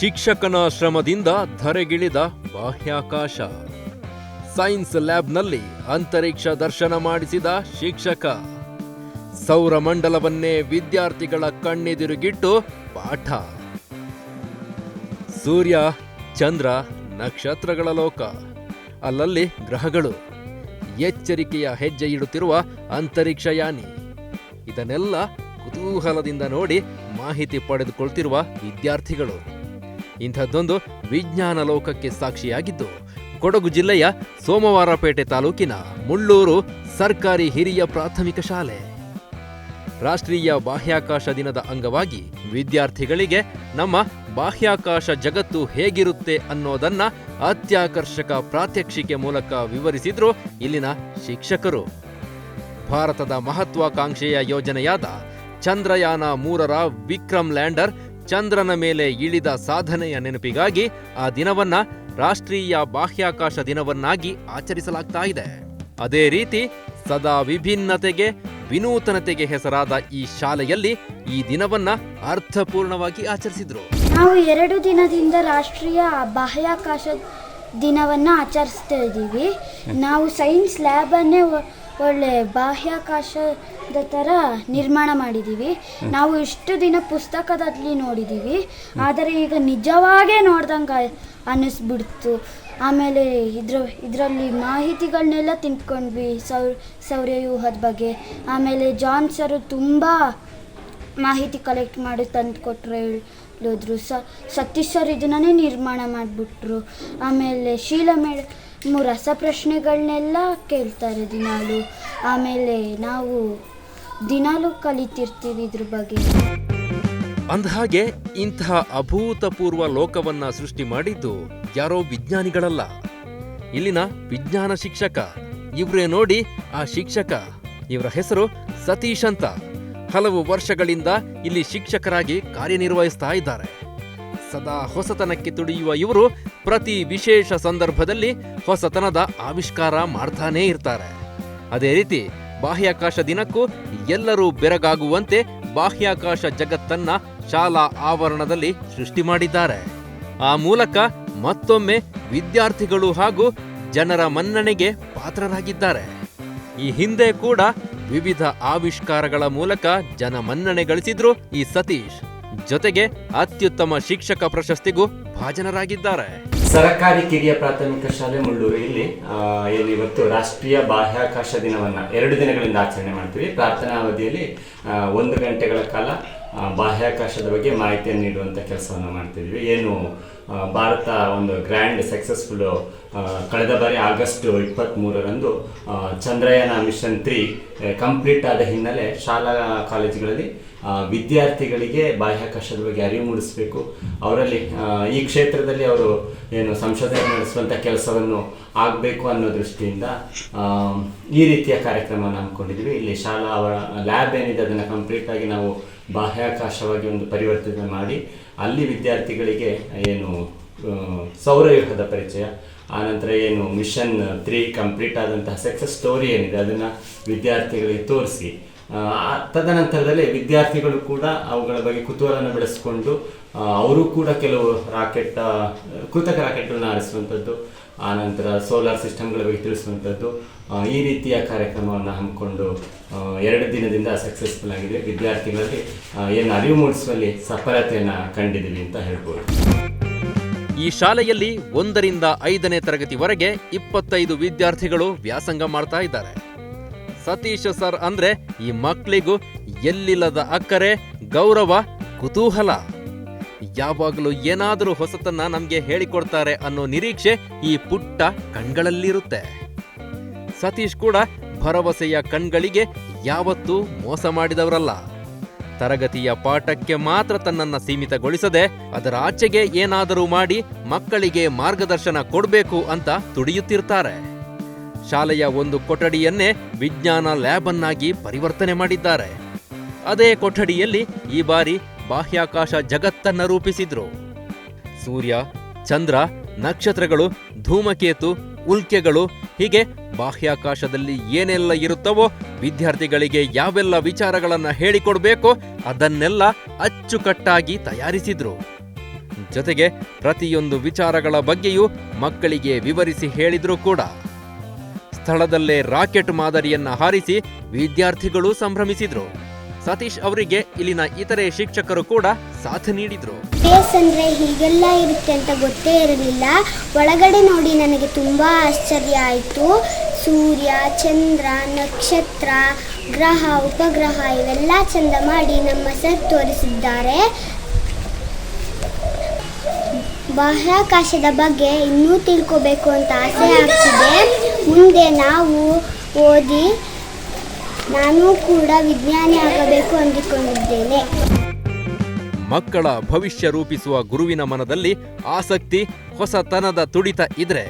ಶಿಕ್ಷಕನ ಶ್ರಮದಿಂದ ಧರೆಗಿಳಿದ ಬಾಹ್ಯಾಕಾಶ. ಸೈನ್ಸ್ ಲ್ಯಾಬ್ನಲ್ಲಿ ಅಂತರಿಕ್ಷ ದರ್ಶನ ಮಾಡಿಸಿದ ಶಿಕ್ಷಕ. ಸೌರಮಂಡಲವನ್ನೇ ವಿದ್ಯಾರ್ಥಿಗಳ ಕಣ್ಣೆದಿರುಗಿಟ್ಟು ಪಾಠ. ಸೂರ್ಯ, ಚಂದ್ರ, ನಕ್ಷತ್ರಗಳ ಲೋಕ. ಅಲ್ಲಲ್ಲಿ ಗ್ರಹಗಳು. ಎಚ್ಚರಿಕೆಯ ಹೆಜ್ಜೆ ಇಡುತ್ತಿರುವ ಅಂತರಿಕ್ಷಯಾನಿ ಇದನ್ನೆಲ್ಲ ಕುತೂಹಲದಿಂದ ನೋಡಿ ಮಾಹಿತಿ ಪಡೆದುಕೊಳ್ತಿರುವ ವಿದ್ಯಾರ್ಥಿಗಳು. ಇಂಥದ್ದೊಂದು ವಿಜ್ಞಾನ ಲೋಕಕ್ಕೆ ಸಾಕ್ಷಿಯಾಗಿದ್ದು, ಕೊಡಗು ಜಿಲ್ಲೆಯ ಸೋಮವಾರಪೇಟೆ ತಾಲೂಕಿನ ಮುಳ್ಳೂರು ಸರ್ಕಾರಿ ಹಿರಿಯ ಪ್ರಾಥಮಿಕ ಶಾಲೆ. ರಾಷ್ಟ್ರೀಯ ಬಾಹ್ಯಾಕಾಶ ದಿನದ ಅಂಗವಾಗಿ ವಿದ್ಯಾರ್ಥಿಗಳಿಗೆ ನಮ್ಮ ಬಾಹ್ಯಾಕಾಶ ಜಗತ್ತು ಹೇಗಿರುತ್ತೆ ಅನ್ನೋದನ್ನ ಅತ್ಯಾಕರ್ಷಕ ಪ್ರಾತ್ಯಕ್ಷಿಕೆ ಮೂಲಕ ವಿವರಿಸಿದ್ರು ಇಲ್ಲಿನ ಶಿಕ್ಷಕರು. ಭಾರತದ ಮಹತ್ವಾಕಾಂಕ್ಷೆಯ ಯೋಜನೆಯಾದ ಚಂದ್ರಯಾನ ಮೂರರ ವಿಕ್ರಮ್ ಲ್ಯಾಂಡರ್ ಚಂದ್ರನ ಮೇಲೆ ಇಳಿದ ಸಾಧನೆಯ ನೆನಪಿಗಾಗಿ ಆ ದಿನವನ್ನ ರಾಷ್ಟ್ರೀಯ ಬಾಹ್ಯಾಕಾಶ ದಿನವನ್ನಾಗಿ ಆಚರಿಸಲಾಗ್ತಾ ಇದೆ. ಅದೇ ರೀತಿ ಸದಾ ವಿಭಿನ್ನತೆಗೆ ವಿನೂತನತೆಗೆ ಹೆಸರಾದ ಈ ಶಾಲೆಯಲ್ಲಿ ಈ ದಿನವನ್ನ ಅರ್ಥಪೂರ್ಣವಾಗಿ ಆಚರಿಸಿದ್ರು. ನಾವು ಎರಡು ದಿನದಿಂದ ರಾಷ್ಟ್ರೀಯ ಬಾಹ್ಯಾಕಾಶ ದಿನವನ್ನ ಆಚರಿಸ್ತಾ ಇದ್ದೀವಿ. ನಾವು ಸೈನ್ಸ್ ಲ್ಯಾಬನ್ನೇ ಒಳ್ಳೆ ಬಾಹ್ಯಾಕಾಶದ ಥರ ನಿರ್ಮಾಣ ಮಾಡಿದ್ದೀವಿ ನಾವು ಇಷ್ಟು ದಿನ ಪುಸ್ತಕದಲ್ಲಿ ನೋಡಿದ್ದೀವಿ ಆದರೆ ಈಗ ನಿಜವಾಗೇ ನೋಡ್ದಂಗೆ ಅನ್ನಿಸ್ಬಿಡ್ತು. ಆಮೇಲೆ ಇದ್ರ ಇದರಲ್ಲಿ ಮಾಹಿತಿಗಳನ್ನೆಲ್ಲ ತಿಂದ್ಕೊಂಡ್ವಿ ಸೌರ್ ಸೌರ್ಯವ್ಯೂಹದ ಬಗ್ಗೆ. ಆಮೇಲೆ ಜಾನ್ ಸರ್ ತುಂಬ ಮಾಹಿತಿ ಕಲೆಕ್ಟ್ ಮಾಡಿ ತಂದು ಕೊಟ್ಟರು ಹೇಳಿದ್ರು. ಸ ಸತೀಶ್ ಸರ್ ಇದನ್ನೇ ನಿರ್ಮಾಣ ಮಾಡಿಬಿಟ್ರು. ಆಮೇಲೆ ಶೀಲಾ ಮೇಡಮು ರಸಪ್ರಶ್ನೆಗಳನ್ನೆಲ್ಲ ಕೇಳ್ತಾರೆ ದಿನಾಲೂ. ಆಮೇಲೆ ನಾವು ದಿನಾಲೂ ಕಲಿತಿರ್ತೀವಿ ಇದ್ರ ಬಗ್ಗೆ. ಅಂದಹಾಗೆ ಇಂತಹ ಅಭೂತಪೂರ್ವ ಲೋಕವನ್ನ ಸೃಷ್ಟಿ ಮಾಡಿದ್ದು ಯಾರೋ ವಿಜ್ಞಾನಿಗಳಲ್ಲ. ಇಲ್ಲಿನ ವಿಜ್ಞಾನ ಶಿಕ್ಷಕ ಇವರೇ ನೋಡಿ ಆ ಶಿಕ್ಷಕ. ಇವರ ಹೆಸರು ಸತೀಶ್ ಅಂತ. ಹಲವು ವರ್ಷಗಳಿಂದ ಇಲ್ಲಿ ಶಿಕ್ಷಕರಾಗಿ ಕಾರ್ಯನಿರ್ವಹಿಸ್ತಾ ಇದ್ದಾರೆ. ಸದಾ ಹೊಸತನಕ್ಕೆ ತುಡಿಯುವ ಇವರು ಪ್ರತಿ ವಿಶೇಷ ಸಂದರ್ಭದಲ್ಲಿ ಹೊಸತನದ ಆವಿಷ್ಕಾರ ಮಾಡ್ತಾನೇ ಇರ್ತಾರೆ. ಅದೇ ರೀತಿ ಬಾಹ್ಯಾಕಾಶ ದಿನಕ್ಕೂ ಎಲ್ಲರೂ ಬೆರಗಾಗುವಂತೆ ಬಾಹ್ಯಾಕಾಶ ಜಗತ್ತನ್ನ ಶಾಲಾ ಆವರಣದಲ್ಲಿ ಸೃಷ್ಟಿ ಮಾಡಿದ್ದಾರೆ. ಆ ಮೂಲಕ ಮತ್ತೊಮ್ಮೆ ವಿದ್ಯಾರ್ಥಿಗಳು ಹಾಗೂ ಜನರ ಮನ್ನಣೆಗೆ ಪಾತ್ರರಾಗಿದ್ದಾರೆ. ಈ ಹಿಂದೆ ಕೂಡ ವಿವಿಧ ಆವಿಷ್ಕಾರಗಳ ಮೂಲಕ ಜನ ಮನ್ನಣೆ ಗಳಿಸಿದ್ರು ಈ ಸತೀಶ್. ಜೊತೆಗೆ ಅತ್ಯುತ್ತಮ ಶಿಕ್ಷಕ ಪ್ರಶಸ್ತಿಗೂ ಭಾಜನರಾಗಿದ್ದಾರೆ. ಸರಕಾರಿ ಕಿರಿಯ ಪ್ರಾಥಮಿಕ ಶಾಲೆ ಮುಳ್ಳೂರಿಯಲ್ಲಿ ಆ, ಏನು ಇವತ್ತು ರಾಷ್ಟ್ರೀಯ ಬಾಹ್ಯಾಕಾಶ ದಿನವನ್ನ ಎರಡು ದಿನಗಳಿಂದ ಆಚರಣೆ ಮಾಡ್ತೀವಿ. ಪ್ರಾರ್ಥನಾ ಅವಧಿಯಲ್ಲಿ ಒಂದು ಗಂಟೆಗಳ ಕಾಲ ಬಾಹ್ಯಾಕಾಶದ ಬಗ್ಗೆ ಮಾಹಿತಿಯನ್ನು ನೀಡುವಂಥ ಕೆಲಸವನ್ನು ಮಾಡ್ತಿದ್ವಿ. ಏನು ಭಾರತ ಒಂದು ಗ್ರ್ಯಾಂಡ್ ಸಕ್ಸಸ್ಫುಲ್ಲು ಕಳೆದ ಬಾರಿ ಆಗಸ್ಟ್ ಇಪ್ಪತ್ತ್ಮೂರರಂದು ಚಂದ್ರಯಾನ ಮಿಷನ್ ತ್ರೀ ಕಂಪ್ಲೀಟ್ ಆದ ಹಿನ್ನೆಲೆ ಶಾಲಾ ಕಾಲೇಜುಗಳಲ್ಲಿ ವಿದ್ಯಾರ್ಥಿಗಳಿಗೆ ಬಾಹ್ಯಾಕಾಶದ ಬಗ್ಗೆ ಅರಿವು ಮೂಡಿಸಬೇಕು. ಅವರಲ್ಲಿ ಈ ಕ್ಷೇತ್ರದಲ್ಲಿ ಅವರು ಏನು ಸಂಶೋಧನೆ ನಡೆಸುವಂಥ ಕೆಲಸವನ್ನು ಆಗಬೇಕು ಅನ್ನೋ ದೃಷ್ಟಿಯಿಂದ ಈ ರೀತಿಯ ಕಾರ್ಯಕ್ರಮವನ್ನು ಹಮ್ಮಿಕೊಂಡಿದ್ವಿ. ಇಲ್ಲಿ ಶಾಲಾ ಅವರ ಲ್ಯಾಬ್ ಏನಿದೆ ಅದನ್ನು ಕಂಪ್ಲೀಟಾಗಿ ನಾವು ಬಾಹ್ಯಾಕಾಶವಾಗಿ ಒಂದು ಪರಿವರ್ತನೆ ಮಾಡಿ ಅಲ್ಲಿ ವಿದ್ಯಾರ್ಥಿಗಳಿಗೆ ಏನು ಸೌರವ್ಯೂಹದ ಪರಿಚಯ ಆನಂತರ ಏನು ಮಿಷನ್ ತ್ರೀ ಕಂಪ್ಲೀಟ್ ಆದಂತಹ ಸಕ್ಸಸ್ ಸ್ಟೋರಿ ಏನಿದೆ ಅದನ್ನು ವಿದ್ಯಾರ್ಥಿಗಳಿಗೆ ತೋರಿಸಿ. ತದನಂತರದಲ್ಲಿ ವಿದ್ಯಾರ್ಥಿಗಳು ಕೂಡ ಅವುಗಳ ಬಗ್ಗೆ ಕುತೂಹಲನ ಬೆಳೆಸಿಕೊಂಡು ಅವರು ಕೂಡ ಕೆಲವು ರಾಕೆಟ್ ಕೃತಕ ರಾಕೆಟ್ಗಳನ್ನ ಆರಿಸುವಂಥದ್ದು ಆನಂತರ ಸೋಲಾರ್ ಸಿಸ್ಟಮ್ಗಳ ಬಗ್ಗೆ ತಿಳಿಸುವಂಥದ್ದು ಈ ರೀತಿಯ ಕಾರ್ಯಕ್ರಮವನ್ನು ಹಮ್ಮಿಕೊಂಡು ಎರಡು ದಿನದಿಂದ ಸಕ್ಸಸ್ಫುಲ್ ಆಗಿದೆ. ವಿದ್ಯಾರ್ಥಿಗಳಲ್ಲಿ ಏನು ಅರಿವು ಮೂಡಿಸುವಲ್ಲಿ ಸಫಲತೆಯನ್ನು ಕಂಡಿದ್ದೀವಿ ಅಂತ ಹೇಳ್ಬೋದು. ಈ ಶಾಲೆಯಲ್ಲಿ ಒಂದರಿಂದ ಐದನೇ ತರಗತಿವರೆಗೆ ಇಪ್ಪತ್ತೈದು ವಿದ್ಯಾರ್ಥಿಗಳು ವ್ಯಾಸಂಗ ಮಾಡ್ತಾ ಇದ್ದಾರೆ. ಸತೀಶ ಸರ್ ಅಂದ್ರೆ ಈ ಮಕ್ಕಳಿಗೂ ಎಲ್ಲಿಲ್ಲದ ಅಕ್ಕರೆ, ಗೌರವ, ಕುತೂಹಲ. ಯಾವಾಗಲೂ ಏನಾದರೂ ಹೊಸತನ್ನ ನಮಗೆ ಹೇಳಿಕೊಡ್ತಾರೆ ಅನ್ನೋ ನಿರೀಕ್ಷೆ ಈ ಪುಟ್ಟ ಕಣ್ಗಳಲ್ಲಿರುತ್ತೆ. ಸತೀಶ್ ಕೂಡ ಭರವಸೆಯ ಕಣ್ಗಳಿಗೆ ಯಾವತ್ತೂ ಮೋಸ ಮಾಡಿದವರಲ್ಲ. ತರಗತಿಯ ಪಾಠಕ್ಕೆ ಮಾತ್ರ ತನ್ನನ್ನ ಸೀಮಿತಗೊಳಿಸದೆ ಅದರ ಆಚೆಗೆ ಏನಾದರೂ ಮಾಡಿ ಮಕ್ಕಳಿಗೆ ಮಾರ್ಗದರ್ಶನ ಕೊಡಬೇಕು ಅಂತ ತುಡಿಯುತ್ತಿರ್ತಾರೆ. ಶಾಲೆಯ ಒಂದು ಕೊಠಡಿಯನ್ನೇ ವಿಜ್ಞಾನ ಲ್ಯಾಬ್ ಅನ್ನಾಗಿ ಪರಿವರ್ತನೆ ಮಾಡಿದ್ದಾರೆ. ಅದೇ ಕೊಠಡಿಯಲ್ಲಿ ಈ ಬಾರಿ ಬಾಹ್ಯಾಕಾಶ ಜಗತ್ತನ್ನ ರೂಪಿಸಿದ್ರು. ಸೂರ್ಯ, ಚಂದ್ರ, ನಕ್ಷತ್ರಗಳು, ಧೂಮಕೇತು, ಉಲ್ಕೆಗಳು, ಹೀಗೆ ಬಾಹ್ಯಾಕಾಶದಲ್ಲಿ ಏನೆಲ್ಲ ಇರುತ್ತವೋ ವಿದ್ಯಾರ್ಥಿಗಳಿಗೆ ಯಾವೆಲ್ಲ ವಿಚಾರಗಳನ್ನ ಹೇಳಿಕೊಡ್ಬೇಕೋ ಅದನ್ನೆಲ್ಲ ಅಚ್ಚುಕಟ್ಟಾಗಿ ತಯಾರಿಸಿದ್ರು. ಜೊತೆಗೆ ಪ್ರತಿಯೊಂದು ವಿಚಾರಗಳ ಬಗ್ಗೆಯೂ ಮಕ್ಕಳಿಗೆ ವಿವರಿಸಿ ಹೇಳಿದ್ರು ಕೂಡ. ಸ್ಥಳದಲ್ಲೇ ರಾಕೆಟ್ ಮಾದರಿಯನ್ನ ಹಾರಿಸಿ ವಿದ್ಯಾರ್ಥಿಗಳು ಸಂಭ್ರಮಿಸಿದ್ರು. ಸತೀಶ್ ಅವರಿಗೆ ಇಲ್ಲಿನ ಇತರೆ ಶಿಕ್ಷಕರು ಕೂಡ ಸಾಥ್ ನೀಡಿದ್ರು. ಪ್ಲೇಸ್ ಅಂದರೆ ಹೀಗೆಲ್ಲ ಇರುತ್ತೆ ಅಂತ ಗೊತ್ತೇ ಇರಲಿಲ್ಲ. ಒಳಗಡೆ ನೋಡಿ ನನಗೆ ತುಂಬ ಆಶ್ಚರ್ಯ ಆಯಿತು. ಸೂರ್ಯ, ಚಂದ್ರ, ನಕ್ಷತ್ರ, ಗ್ರಹ, ಉಪಗ್ರಹ ಇವೆಲ್ಲ ಚಂದ ಮಾಡಿ ನಮ್ಮ ಸರ್ ತೋರಿಸಿದ್ದಾರೆ. ಬಾಹ್ಯಾಕಾಶದ ಬಗ್ಗೆ ಇನ್ನೂ ತಿಳ್ಕೋಬೇಕು ಅಂತ ಆಸೆ ಆಗ್ತಿದೆ. ಮುಂದೆ ನಾವು ಓದಿ ನಾನು ಕೂಡ ವಿಜ್ಞಾನಿ ಆಗಬೇಕು ಅಂದುಕೊಂಡಿದ್ದೇನೆ. ಮಕ್ಕಳ ಭವಿಷ್ಯ ರೂಪಿಸುವ ಗುರುವಿನ ಮನದಲ್ಲಿ ಆಸಕ್ತಿ, ಹೊಸತನದ ತುಡಿತ ಇದ್ರೆ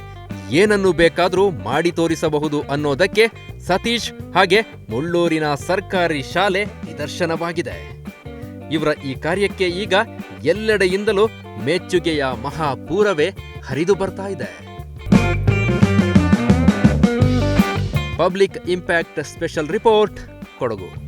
ಏನನ್ನು ಬೇಕಾದರೂ ಮಾಡಿ ತೋರಿಸಬಹುದು ಅನ್ನೋದಕ್ಕೆ ಸತೀಶ್ ಹಾಗೆ ಮುಳ್ಳೂರಿನ ಸರ್ಕಾರಿ ಶಾಲೆ ನಿದರ್ಶನವಾಗಿದೆ. ಇವರ ಈ ಕಾರ್ಯಕ್ಕೆ ಈಗ ಎಲ್ಲೆಡೆಯಿಂದಲೂ ಮೆಚ್ಚುಗೆಯ ಮಹಾಪೂರವೇ ಹರಿದು ಬರ್ತಾ ಇದೆ. Public impact special report Kodagu.